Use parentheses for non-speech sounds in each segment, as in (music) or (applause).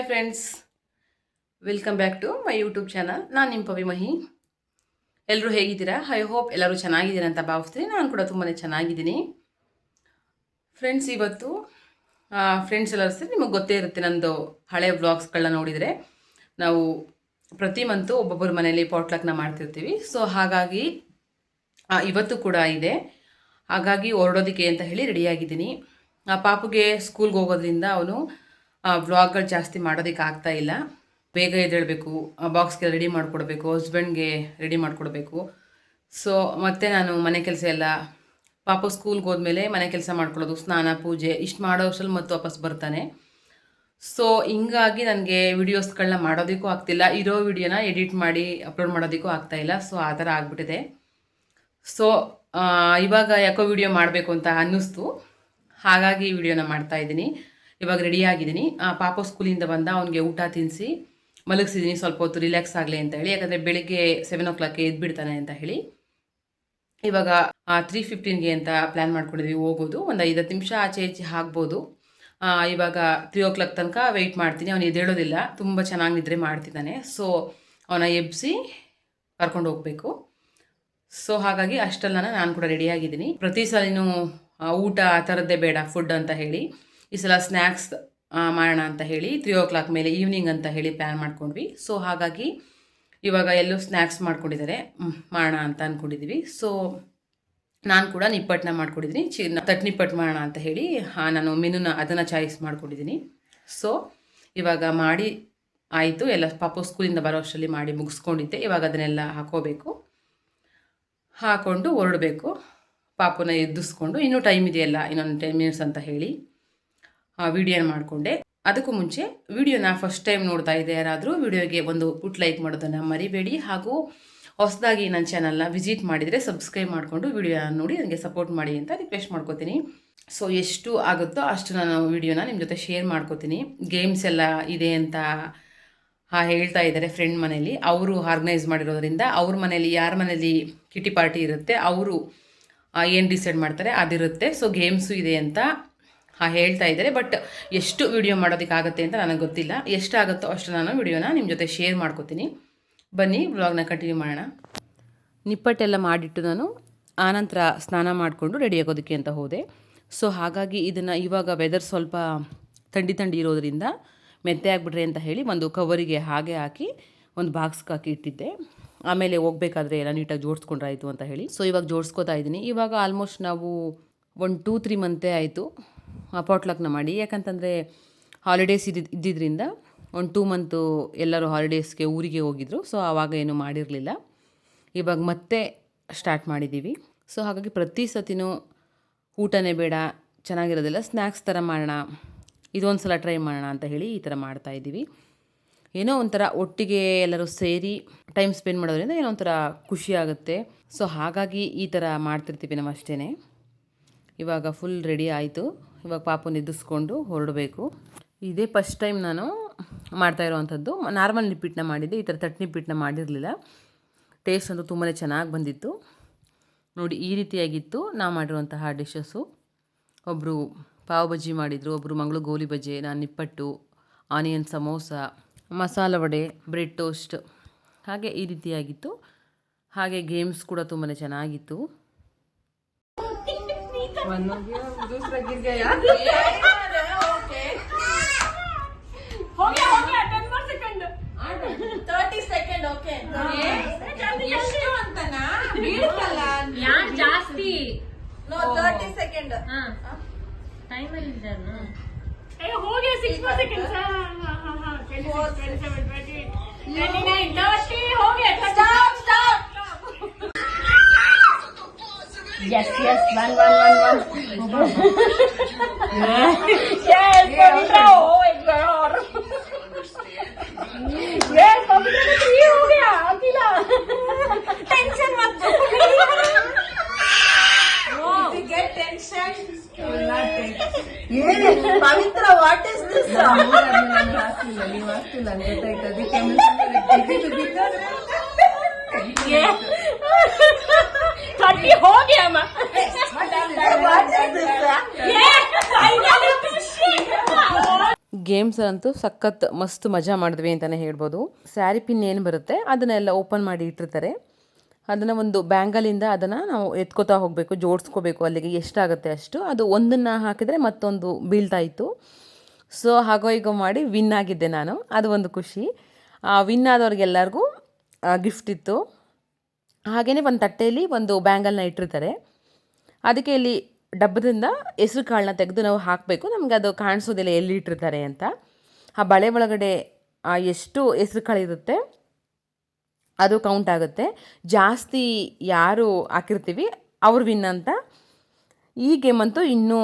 Hi friends welcome back to my YouTube channel ನಾನು ನಿಮ್ಮ ಪವಿಮಹಿ ಎಲ್ಲರೂ ಹೇಗಿದ್ದೀರಾ? ಐ ಹೋಪ್ ಎಲ್ಲರೂ ಚೆನ್ನಾಗಿದ್ದೀರಾ ಅಂತ ಭಾವಿಸ್ತೀನಿ. ನಾನು ಕೂಡ ತುಂಬಾ ಚೆನ್ನಾಗಿದ್ದೀನಿ. ಫ್ರೆಂಡ್ಸ್ ಇವತ್ತು ಫ್ರೆಂಡ್ಸ್ ಎಲ್ಲರೂ ಸರಿ ನಿಮಗೆ ಗೊತ್ತೇ ಇರುತ್ತೆ ನಂದು ಹಳೆ ವ್ಲಾಗ್ಸ್ಗಳನ್ನ ನೋಡಿದರೆ. ನಾವು ಪ್ರತಿ ಮಂತು ಒಬ್ಬೊಬ್ಬರ ಮನೆಯಲ್ಲಿ ಪೋಟ್ಲಕ್ನ ಮಾಡ್ತಿರ್ತೀವಿ. ಸೊ ಹಾಗಾಗಿ ಇವತ್ತು ಕೂಡ ಇದೆ. ಹಾಗಾಗಿ ಹೊರಡೋದಕ್ಕೆ ಅಂತ ಹೇಳಿ ರೆಡಿಯಾಗಿದ್ದೀನಿ ಆ, ಪಾಪುಗೆ ಸ್ಕೂಲ್ಗೆ ಹೋಗೋದ್ರಿಂದ ಅವನು ವ್ಲಾಗ್ಗಳು ಜಾಸ್ತಿ ಮಾಡೋದಕ್ಕೆ ಆಗ್ತಾ ಇಲ್ಲ. ಬೇಗ ಎದ್ದೇಳಬೇಕು ಬಾಕ್ಸ್ಗೆ ರೆಡಿ ಮಾಡಿಕೊಡ್ಬೇಕು ಹಸ್ಬೆಂಡ್ಗೆ ರೆಡಿ ಮಾಡಿಕೊಡ್ಬೇಕು. ಸೊ ಮತ್ತೆ ನಾನು ಮನೆ ಕೆಲಸ ಎಲ್ಲ, ಪಾಪ ಸ್ಕೂಲ್ಗೆ ಹೋದ್ಮೇಲೆ ಮನೆ ಕೆಲಸ ಮಾಡ್ಕೊಳ್ಳೋದು, ಸ್ನಾನ, ಪೂಜೆ, ಇಷ್ಟು ಮಾಡೋ ಅಷ್ಟರಲ್ಲಿ ಮತ್ತೆ ವಾಪಸ್ ಬರ್ತಾನೆ. ಸೊ ಹಿಂಗಾಗಿ ನನಗೆ ವಿಡಿಯೋಸ್ಗಳನ್ನ ಮಾಡೋದಕ್ಕೂ ಆಗ್ತಿಲ್ಲ. ಇರೋ ವಿಡಿಯೋನ ಎಡಿಟ್ ಮಾಡಿ ಅಪ್ಲೋಡ್ ಮಾಡೋದಕ್ಕೂ ಆಗ್ತಾ ಇಲ್ಲ. ಸೊ ಆ ಥರ ಆಗ್ಬಿಟ್ಟಿದೆ. ಸೊ ಇವಾಗ ಯಾಕೋ ವಿಡಿಯೋ ಮಾಡಬೇಕು ಅಂತ ಅನ್ನಿಸ್ತು. ಹಾಗಾಗಿ ವಿಡಿಯೋನ ಮಾಡ್ತಾ ಇದ್ದೀನಿ. ಇವಾಗ ರೆಡಿ ಆಗಿದ್ದೀನಿ. ಆ, ಪಾಪ ಸ್ಕೂಲಿಂದ ಬಂದ ಅವನಿಗೆ ಊಟ ತಿನ್ನಿಸಿ ಮಲಗಿಸಿದ್ದೀನಿ ಸ್ವಲ್ಪ ಹೊತ್ತು ರಿಲ್ಯಾಕ್ಸ್ ಆಗಲಿ ಅಂತ ಹೇಳಿ. ಯಾಕಂದರೆ ಬೆಳಿಗ್ಗೆ ಸೆವೆನ್ ಓ ಕ್ಲಾಕ್ಗೆ ಎದ್ಬಿಡ್ತಾನೆ ಅಂತ ಹೇಳಿ. ಇವಾಗ ತ್ರೀ ಫಿಫ್ಟೀನ್ಗೆ ಅಂತ ಪ್ಲ್ಯಾನ್ ಮಾಡ್ಕೊಂಡಿದ್ವಿ ಹೋಗೋದು. ಒಂದು ಐದು ಹತ್ತು ನಿಮಿಷ ಆಚೆ ಈಚೆ ಆಗ್ಬೋದು. ಇವಾಗ ತ್ರೀ ಓ ಕ್ಲಾಕ್ ತನಕ ವೆಯ್ಟ್ ಮಾಡ್ತೀನಿ. ಅವನು ಎದ್ದೇಳೋದಿಲ್ಲ. ತುಂಬ ಚೆನ್ನಾಗಿ ನಿದ್ರೆ ಮಾಡ್ತಿದ್ದಾನೆ. ಸೊ ಅವನ ಎಬ್ಬಿಸಿ ಕರ್ಕೊಂಡು ಹೋಗಬೇಕು. ಸೊ ಹಾಗಾಗಿ ಅಷ್ಟೆಲ್ಲ ನಾನು ಕೂಡ ರೆಡಿಯಾಗಿದ್ದೀನಿ ಪ್ರತಿ ಸಲಿನೂ ಊಟ ಆ ಥರದ್ದೇ ಬೇಡ ಫುಡ್ ಅಂತ ಹೇಳಿ. ಈ ಸಲ ಸ್ನ್ಯಾಕ್ಸ್ ಮಾಡೋಣ ಅಂತ ಹೇಳಿ ತ್ರೀ ಓ ಕ್ಲಾಕ್ ಮೇಲೆ ಈವ್ನಿಂಗ್ ಅಂತ ಹೇಳಿ ಪ್ಲ್ಯಾನ್ ಮಾಡ್ಕೊಂಡ್ವಿ. ಸೊ ಹಾಗಾಗಿ ಇವಾಗ ಎಲ್ಲೂ ಸ್ನ್ಯಾಕ್ಸ್ ಮಾಡ್ಕೊಂಡಿದ್ದಾರೆ. ಮಾಡೋಣ ಅಂತ ಅಂದ್ಕೊಂಡಿದ್ವಿ ಸೊ ನಾನು ಕೂಡ ನಿಪ್ಪಟ್ಟನ್ನ ಮಾಡ್ಕೊಂಡಿದ್ದೀನಿ ಚಿ ತಟ್ ನಿಪ್ಪಟ್ಟು ಮಾಡೋಣ ಅಂತ ಹೇಳಿ ಹಾಂ ನಾನು ಮೆನುನ, ಅದನ್ನು ಚಾಯ್ಸ್ ಮಾಡ್ಕೊಂಡಿದ್ದೀನಿ ಸೊ ಇವಾಗ ಮಾಡಿ ಆಯಿತು. ಎಲ್ಲ ಪಾಪ ಸ್ಕೂಲಿಂದ ಬರೋ ಅಷ್ಟರಲ್ಲಿ ಮಾಡಿ ಮುಗಿಸ್ಕೊಂಡಿದ್ದೆ. ಇವಾಗ ಅದನ್ನೆಲ್ಲ ಹಾಕೋಬೇಕು. ಹಾಕ್ಕೊಂಡು ಹೊರಡಬೇಕು. ಪಾಪನ ಎದ್ದಿಸ್ಕೊಂಡು, ಇನ್ನೂ ಟೈಮ್ ಇದೆಯಲ್ಲ, ಇನ್ನೊಂದು ಟೆನ್ ಮಿನಿಟ್ಸ್ ಅಂತ ಹೇಳಿ. ವಿಡಿಯೋನ ಮಾಡಿಕೊಂಡೆ, ಅದಕ್ಕೂ ಮುಂಚೆ ವಿಡಿಯೋನ ಫಸ್ಟ್ ಟೈಮ್ ನೋಡ್ತಾ ಇದೆ ಯಾರಾದರೂ, ವಿಡಿಯೋಗೆ ಒಂದು ಪುಟ್ ಲೈಕ್ ಮಾಡೋದನ್ನು ಮರಿಬೇಡಿ. ಹಾಗೂ ಹೊಸದಾಗಿ ನನ್ನ ಚಾನಲ್ನ ವಿಸಿಟ್ ಮಾಡಿದರೆ ಸಬ್ಸ್ಕ್ರೈಬ್ ಮಾಡಿಕೊಂಡು ವಿಡಿಯೋನ ನೋಡಿ ನನಗೆ ಸಪೋರ್ಟ್ ಮಾಡಿ ಅಂತ ರಿಕ್ವೆಸ್ಟ್ ಮಾಡ್ಕೋತೀನಿ. ಸೊ ಎಷ್ಟು ಆಗುತ್ತೋ ಅಷ್ಟು ನಾನು ವಿಡಿಯೋನ ನಿಮ್ಮ ಜೊತೆ ಶೇರ್ ಮಾಡ್ಕೋತೀನಿ. ಗೇಮ್ಸ್ ಎಲ್ಲ ಇದೆ ಅಂತ ಹೇಳ್ತಾ ಇದ್ದಾರೆ ಫ್ರೆಂಡ್ ಮನೇಲಿ. ಅವರು ಆರ್ಗನೈಸ್ ಮಾಡಿರೋದ್ರಿಂದ ಅವ್ರ ಮನೇಲಿ ಯಾರ ಮನೇಲಿ ಕಿಟಿ ಪಾರ್ಟಿ ಇರುತ್ತೆ, ಅವರು ಏನು ಡಿಸೈಡ್ ಮಾಡ್ತಾರೆ, ಅದಿರುತ್ತೆ. ಸೊ ಗೇಮ್ಸು ಇದೆ ಅಂತ ಹೇಳ್ತಾ ಇದ್ದಾರೆ. ಬಟ್ ಎಷ್ಟು ವಿಡಿಯೋ ಮಾಡೋದಕ್ಕಾಗತ್ತೆ ಅಂತ ನನಗೆ ಗೊತ್ತಿಲ್ಲ. ಎಷ್ಟಾಗುತ್ತೋ ಅಷ್ಟು ನಾನು ವಿಡಿಯೋನ ನಿಮ್ಮ ಜೊತೆ ಶೇರ್ ಮಾಡ್ಕೋತೀನಿ. ಬನ್ನಿ ವ್ಲಾಗ್ನ ಕಂಟಿನ್ಯೂ ಮಾಡೋಣ. ನಿಪ್ಪಟ್ಟೆಲ್ಲ ಮಾಡಿಟ್ಟು ನಾನು ಆನಂತರ ಸ್ನಾನ ಮಾಡಿಕೊಂಡು ರೆಡಿ ಆಗೋದಕ್ಕೆ ಅಂತ ಹೋದೆ. ಸೊ ಹಾಗಾಗಿ ಇದನ್ನು ಇವಾಗ ವೆದರ್ ಸ್ವಲ್ಪ ಥಂಡಿ ಥಂಡಿ ಇರೋದರಿಂದ ಮೆತ್ತೆ ಆಗಿಬಿಟ್ರೆ ಅಂತ ಹೇಳಿ ಒಂದು ಕವರಿಗೆ ಹಾಗೆ ಹಾಕಿ ಒಂದು ಬಾಕ್ಸ್ಗೆ ಹಾಕಿ ಇಟ್ಟಿದ್ದೆ. ಆಮೇಲೆ ಹೋಗಬೇಕಾದ್ರೆ ಎಲ್ಲ ನೀಟಾಗಿ ಜೋಡಿಸ್ಕೊಂಡ್ರಾಯಿತು ಅಂತ ಹೇಳಿ. ಸೊ ಇವಾಗ ಜೋಡಿಸ್ಕೋತಾ ಇದ್ದೀನಿ. ಇವಾಗ ಆಲ್ಮೋಸ್ಟ್ ನಾವು ಒಂದು ಟೂ ತ್ರೀ ಮಂತೇ ಆಯಿತು. ಪಾಟ್ಲಾಕ್ನ ಮಾಡಿ. ಯಾಕಂತಂದರೆ ಹಾಲಿಡೇಸ್ ಇದ್ದಿದ್ದು ಇದ್ದಿದ್ದರಿಂದ ಒಂದು ಟೂ ಮಂತು ಎಲ್ಲರೂ ಹಾಲಿಡೇಸ್ಗೆ ಊರಿಗೆ ಹೋಗಿದ್ರು. ಸೊ ಆವಾಗ ಏನು ಮಾಡಿರಲಿಲ್ಲ. ಇವಾಗ ಮತ್ತೆ ಸ್ಟಾರ್ಟ್ ಮಾಡಿದ್ದೀವಿ ಸೊ ಹಾಗಾಗಿ ಪ್ರತಿ ಸತಿನೂ ಊಟನೇ ಬೇಡ, ಚೆನ್ನಾಗಿರೋದಿಲ್ಲ ಸ್ನ್ಯಾಕ್ಸ್ ಥರ ಮಾಡೋಣ ಇದೊಂದು ಸಲ ಟ್ರೈ ಮಾಡೋಣ ಅಂತ ಹೇಳಿ ಈ ಥರ ಮಾಡ್ತಾ ಇದ್ದೀವಿ. ಏನೋ ಒಂಥರ ಒಟ್ಟಿಗೆ ಎಲ್ಲರೂ ಸೇರಿ ಟೈಮ್ ಸ್ಪೆಂಡ್ ಮಾಡೋದ್ರಿಂದ ಏನೋ ಒಂಥರ ಖುಷಿ ಆಗುತ್ತೆ. ಸೊ ಹಾಗಾಗಿ ಈ ಥರ ಮಾಡ್ತಿರ್ತೀವಿ ನಾವು ಅಷ್ಟೇ ಇವಾಗ ಫುಲ್ ರೆಡಿ ಆಯಿತು. ಇವಾಗ ಪಾಪು ನಿದ್ದಿಸ್ಕೊಂಡು ಹೊರಡಬೇಕು. ಇದೇ ಫಸ್ಟ್ ಟೈಮ್ ನಾನು ಮಾಡ್ತಾ ಇರುವಂಥದ್ದು. ನಾರ್ಮಲ್ ನಿಪ್ಪಿಟ್ಟನ್ನ ಮಾಡಿದ್ದೆ, ಈ ಥರ ತಟ್ಟು ನಿಪ್ಪಿಟ್ಟನ್ನ ಮಾಡಿರಲಿಲ್ಲ. ಟೇಸ್ಟ್ ಅಂತೂ ತುಂಬಾ ಚೆನ್ನಾಗಿ ಬಂದಿತ್ತು. ನೋಡಿ, ಈ ರೀತಿಯಾಗಿತ್ತು ನಾವು ಮಾಡಿರುವಂತಹ ಡಿಶಸ್ಸು ಒಬ್ಬರು ಪಾವ್ ಬಜ್ಜಿ ಮಾಡಿದರು ಒಬ್ಬರು ಮಂಗಳು ಗೋಲಿ ಬಜ್ಜಿ, ನಾನು nippattu onion samosa masala vada bread toast ಹಾಗೆ ಈ ರೀತಿಯಾಗಿತ್ತು. ಹಾಗೆ ಗೇಮ್ಸ್ ಕೂಡ ತುಂಬಾ ಚೆನ್ನಾಗಿತ್ತು. हो गया हो गया ten more second thirty second okay ಎಷ್ಟು ಅಂತನಾ ಬೀಳ್ತಲ್ಲ ಯಾರ್ ಜಾಸ್ತಿ ನೋ ತರ್ಟಿ ಸೆಕೆಂಡ್ ಹಾ ಟೈಮ್ ಅಲ್ಲಿ ಇದ್ದಾನು ಏ हो गया सिक्स मोर सेकंड हां हां हां 27 28 29 30 yes yes one one one one yes Pavitra oh my god yes पवित्रा का थ्री हो गया अकेला टेंशन मत get tension Pavitra what is this thirty games ಅಂತೂ ಸಖತ್ ಮಸ್ತ್ ಮಜಾ ಮಾಡಿದ್ವಿ ಅಂತಲೇ ಹೇಳ್ಬೋದು. ಸ್ಯಾರಿ ಪಿನ್ ಏನು ಬರುತ್ತೆ, ಅದನ್ನೆಲ್ಲ ಓಪನ್ ಮಾಡಿ ಇಟ್ಟಿರ್ತಾರೆ. ಅದನ್ನು ಒಂದು ಬ್ಯಾಂಗಲಿಂದ ಅದನ್ನು ನಾವು ಎತ್ಕೋತಾ ಹೋಗಬೇಕು, ಜೋಡಿಸ್ಕೋಬೇಕು, ಅಲ್ಲಿಗೆ ಎಷ್ಟಾಗುತ್ತೆ ಅಷ್ಟು. ಅದು ಒಂದನ್ನು ಹಾಕಿದರೆ ಮತ್ತೊಂದು ಬೀಳ್ತಾ ಇತ್ತು. ಸೊ ಹಾಗೋ ಹೀಗೋ ಮಾಡಿ ವಿನ್ ಆಗಿದ್ದೆ ನಾನು. ಅದು ಒಂದು ಖುಷಿ. ಆ ವಿನ್ ಆದವ್ರಿಗೆಲ್ಲರಿಗೂ ಗಿಫ್ಟ್ ಇತ್ತು. ಹಾಗೆಯೇ ಒಂದು ತಟ್ಟೆಯಲ್ಲಿ ಒಂದು ಬ್ಯಾಂಗಲ್ನ ಇಟ್ಟಿರ್ತಾರೆ. ಅದಕ್ಕೆ ಇಲ್ಲಿ ಡಬ್ಬದಿಂದ ಹೆಸ್ರು ಕಾಳನ್ನ ತೆಗೆದು ನಾವು ಹಾಕಬೇಕು. ನಮಗೆ ಅದು ಕಾಣಿಸೋದಿಲ್ಲ ಎಲ್ಲಿ ಇಟ್ಟಿರ್ತಾರೆ ಅಂತ. ಆ ಬಳೆ ಒಳಗಡೆ ಎಷ್ಟು ಹೆಸ್ರು ಕಾಳಿರುತ್ತೆ ಅದು ಕೌಂಟ್ ಆಗುತ್ತೆ. ಜಾಸ್ತಿ ಯಾರು ಹಾಕಿರ್ತೀವಿ, ಅವ್ರು ವಿನ್ ಅಂತ. ಈ ಗೇಮ್ ಅಂತೂ ಇನ್ನೂ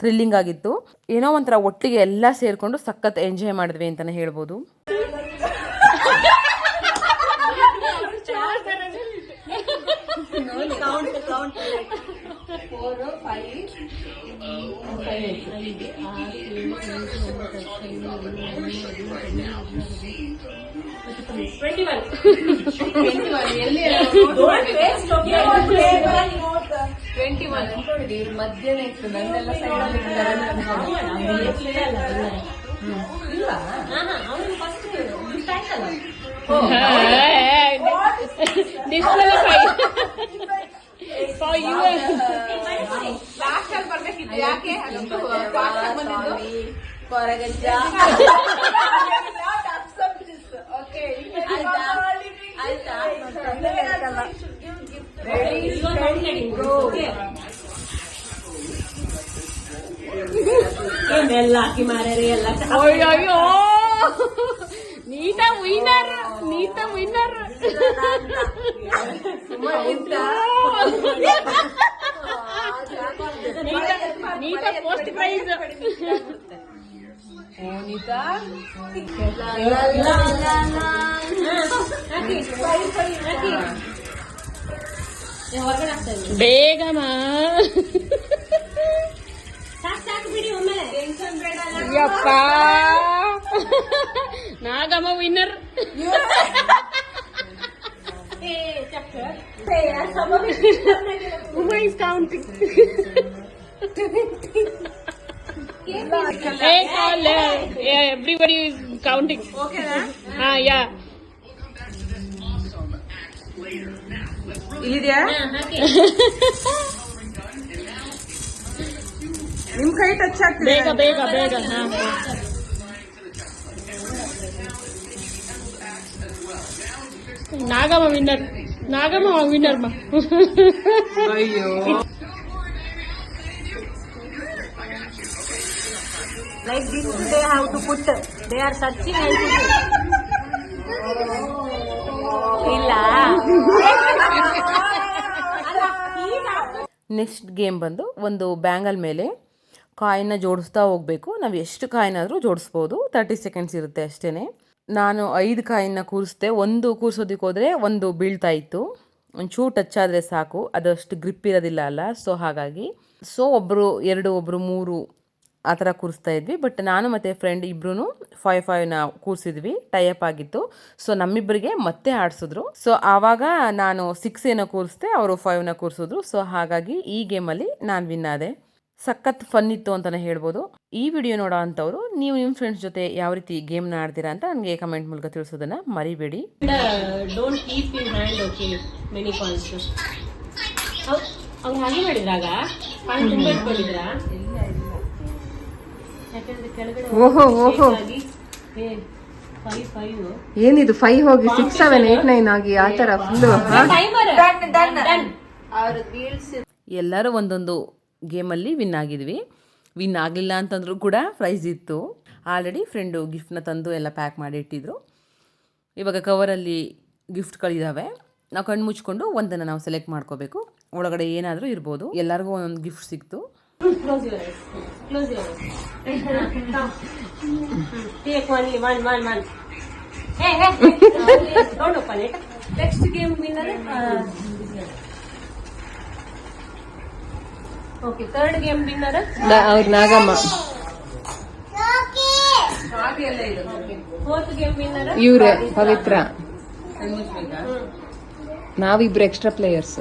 ಥ್ರಿಲ್ಲಿಂಗ್ ಆಗಿತ್ತು. ಏನೋ ಒಂಥರ ಒಟ್ಟಿಗೆ ಎಲ್ಲ ಸೇರಿಕೊಂಡು ಸಖತ್ ಎಂಜಾಯ್ ಮಾಡಿದ್ವಿ ಅಂತಲೇ ಹೇಳ್ಬೋದು. Four, five. Twenty one twenty one ಮಧ್ಯಾಹ್ನ ಇತ್ತು ನಂದೆಲ್ಲ ಡಿಸ್ಪ್ಲೇ ಫಾರ್ ಯು Last ಅಲ್ಲಿ ಬರ್ಬೇಕಿತ್ತು. ಯಾಕೆ? ಅಷ್ಟು fast ಆಗಿ ಬಂದಿದ್ದು? ಕೊರಗಜ್ಜ. (laughs) (laughs) ಆಯ್ತಾ? Go. ಏನೆಲ್ಲ ಹಾಕಿ ಮಾರ್ಯಾರಿ ಎಲ್ಲ ಅಯ್ಯೋ (laughs) Neetha winner Neetha winner Neetha post prize Begamma ಯಪ್ಪ Nagamma winner Uma is counting. hey, call, uh, yeah, everybody is counting. Okay, Ah, yeah. ಇಲ್ಲಿದ್ಯಾ ನಿಮ್ ಕೈ ಟಚ್ ಆಗ್ತಿದೆ ಬೇಗ ಬೇಗ ಬೇಗ ಹಾ ನಾಗಮ್ಮ ವಿನ್ನರ್ ನಾಗಮ್ಮ ವಿನರ್ ಮಾ ಅಯ್ಯೋ. Like this, they have to put. They are searching. I ಇಲ್ಲ. ನೆಕ್ಸ್ಟ್ ಗೇಮ್ ಬಂದು ಒಂದು ಬ್ಯಾಂಗಲ್ ಮೇಲೆ ಕಾಯಿನ ಜೋಡಿಸ್ತಾ ಹೋಗಬೇಕು. ನಾವು ಎಷ್ಟು ಕಾಯಿನಾದರೂ ಜೋಡಿಸ್ಬೋದು. ತರ್ಟಿ ಸೆಕೆಂಡ್ಸ್ ಇರುತ್ತೆ ಅಷ್ಟೇ ನಾನು ಐದು ಕಾಯಿನ ಕೂರಿಸ್ದೆ, ಒಂದು ಕೂರಿಸೋದಕ್ಕೆ ಹೋದರೆ ಒಂದು ಬೀಳ್ತಾ ಇತ್ತು. ಒಂಚೂರು ಟಚ್ ಆದರೆ ಸಾಕು, ಅದಷ್ಟು ಗ್ರಿಪ್ ಇರೋದಿಲ್ಲ ಅಲ್ಲ ಸೊ ಹಾಗಾಗಿ. ಸೊ ಒಬ್ಬರು ಎರಡು ಒಬ್ಬರು ಮೂರು ಆ ಥರ ಕೂರಿಸ್ತಾ ಇದ್ವಿ ಬಟ್ ನಾನು ಮತ್ತು ಫ್ರೆಂಡ್ ಇಬ್ಬರೂ ಫೈವ್ ಫೈವ್ನ ಕೂರಿಸಿದ್ವಿ ಟೈಅಪ್ ಆಗಿತ್ತು. ಸೊ ನಮ್ಮಿಬ್ಬರಿಗೆ ಮತ್ತೆ ಆಡಿಸಿದ್ರು. ಸೊ ಆವಾಗ ನಾನು ಸಿಕ್ಸ್ ಏನೋ ಕೂರಿಸ್ದೆ, ಅವರು ಫೈವ್ನ ಕೂರಿಸಿದ್ರು. ಸೊ ಹಾಗಾಗಿ ಈ ಗೇಮಲ್ಲಿ ನಾನು ವಿನ್ ಆದೆ. ಸಖತ್ ಫನ್ ಇತ್ತು ಅಂತಲೇ ಹೇಳ್ಬೋದು. ಈ ವಿಡಿಯೋ ನೋಡೋ ಅಂಥವ್ರು ನೀವು ನಿಮ್ಮ ಫ್ರೆಂಡ್ಸ್ ಜೊತೆ ಯಾವ ರೀತಿ ಗೇಮ್ನ ಆಡ್ತೀರಾ ಅಂತ ನನಗೆ ಕಮೆಂಟ್ ಮೂಲಕ ತಿಳಿಸೋದನ್ನು ಮರಿಬೇಡಿ. Don't keep in hand okay many coins ಅವ್ರು ಹಾಗೆ ಮಾಡಿದ್ರಾಗ? ಕಾಯಿನ್ ತುಂಬ ಇಟ್ಕೊಂಡಿದ್ರಾ? ಯಾಕಂದ್ರೆ ಕೆಳಗಡೆ ಓಹೋ ಓಹೋ. ಫೈವ್ ಫೈವ್ ಏನಿದು ಫೈವ್ ಹೋಗಿ ಸಿಕ್ಸ್ ಸೆವೆನ್ ಏಟ್ ನೈನ್ ಆಗಿ ಆ ತರ ಫುಲ್ ಅವ್ರ ಬೀಳ್ಸ್ ಎಲ್ಲರೂ ಒಂದೊಂದು ಗೇಮಲ್ಲಿ ವಿನ್ ಆಗಿದ್ವಿ. ವಿನ್ ಆಗಲಿಲ್ಲ ಅಂತಂದ್ರೂ ಕೂಡ ಪ್ರೈಸ್ ಇತ್ತು. ಆಲ್ರೆಡಿ ಫ್ರೆಂಡು ಗಿಫ್ಟ್ನ ತಂದು ಎಲ್ಲ ಪ್ಯಾಕ್ ಮಾಡಿ ಇಟ್ಟಿದ್ರು. ಇವಾಗ ಕವರಲ್ಲಿ ಗಿಫ್ಟ್ಗಳಿದ್ದಾವೆ ನಾವು ಕಣ್ಣು ಮುಚ್ಕೊಂಡು ಒಂದನ್ನು ನಾವು ಸೆಲೆಕ್ಟ್ ಮಾಡ್ಕೋಬೇಕು. ಒಳಗಡೆ ಏನಾದರೂ ಇರ್ಬೋದು. ಎಲ್ಲರಿಗೂ ಒಂದೊಂದು ಗಿಫ್ಟ್ ಸಿಕ್ತು. Next your winner. ಅವ್ರ ನಾಗಮ್ಮ. ವಿನ್ನರ್ ಇವ್ರೆ ಪವಿತ್ರ. ನಾವಿಬ್ರು ಎಕ್ಸ್ಟ್ರಾ ಪ್ಲೇಯರ್ಸ್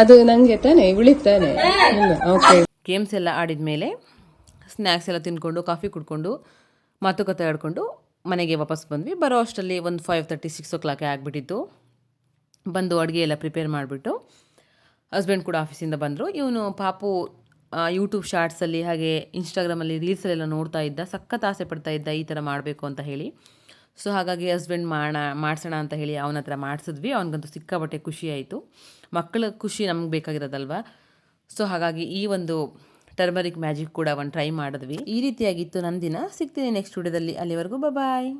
ಅದು ನಂಗೆ ತಾನೆ ಉಳಿತಾನೆ. ಓಕೆ ಗೇಮ್ಸ್ ಎಲ್ಲ ಆಡಿದ ಮೇಲೆ ಸ್ನ್ಯಾಕ್ಸ್ ಎಲ್ಲ ತಿನ್ಕೊಂಡು ಕಾಫಿ ಕುಡ್ಕೊಂಡು ಮಾತುಕತೆ ಆಡಿಕೊಂಡು ಮನೆಗೆ ವಾಪಸ್ ಬಂದ್ವಿ. ಬರೋ ಅಷ್ಟರಲ್ಲಿ ಒಂದು ಫೈವ್ ತರ್ಟಿ ಸಿಕ್ಸ್ ಓ ಕ್ಲಾಕೆ ಆಗಿಬಿಟ್ಟಿತ್ತು. ಬಂದು ಅಡುಗೆ ಎಲ್ಲ ಪ್ರಿಪೇರ್ ಮಾಡಿಬಿಟ್ಟು ಹಸ್ಬೆಂಡ್ ಕೂಡ ಆಫೀಸಿಂದ ಬಂದರು. ಇವನು ಪಾಪು ಯೂಟ್ಯೂಬ್ ಶಾರ್ಟ್ಸಲ್ಲಿ ಹಾಗೆ ಇನ್ಸ್ಟಾಗ್ರಾಮಲ್ಲಿ ರೀಲ್ಸಲ್ಲೆಲ್ಲ ನೋಡ್ತಾ ಇದ್ದ, ಸಖತ್ ಆಸೆ ಪಡ್ತಾ ಇದ್ದ, ಈ ಥರ ಮಾಡಬೇಕು ಅಂತ ಹೇಳಿ. ಸೊ ಹಾಗಾಗಿ ಹಸ್ಬೆಂಡ್ ಮಾಡೋಣ ಮಾಡಿಸೋಣ ಅಂತ ಹೇಳಿ ಅವನ ಹತ್ರ ಮಾಡಿಸಿದ್ವಿ. ಅವನಿಗಂತೂ ಸಿಕ್ಕಾಪಟ್ಟೆ ಖುಷಿ ಆಯಿತು. ಮಕ್ಕಳ ಖುಷಿ ನಮ್ಗೆ ಬೇಕಾಗಿರೋದಲ್ವ? ಸೊ ಹಾಗಾಗಿ ಈ ಒಂದು ಟರ್ಮರಿಕ್ ಮ್ಯಾಜಿಕ್ ಕೂಡ ಒಂದು ಟ್ರೈ ಮಾಡಿದ್ವಿ. ಈ ರೀತಿಯಾಗಿತ್ತು ನನ್ನ ದಿನ. ಸಿಗ್ತೀನಿ ನೆಕ್ಸ್ಟ್ ವಿಡಿಯೋದಲ್ಲಿ ಅಲ್ಲಿವರೆಗೂ ಬಾಯ್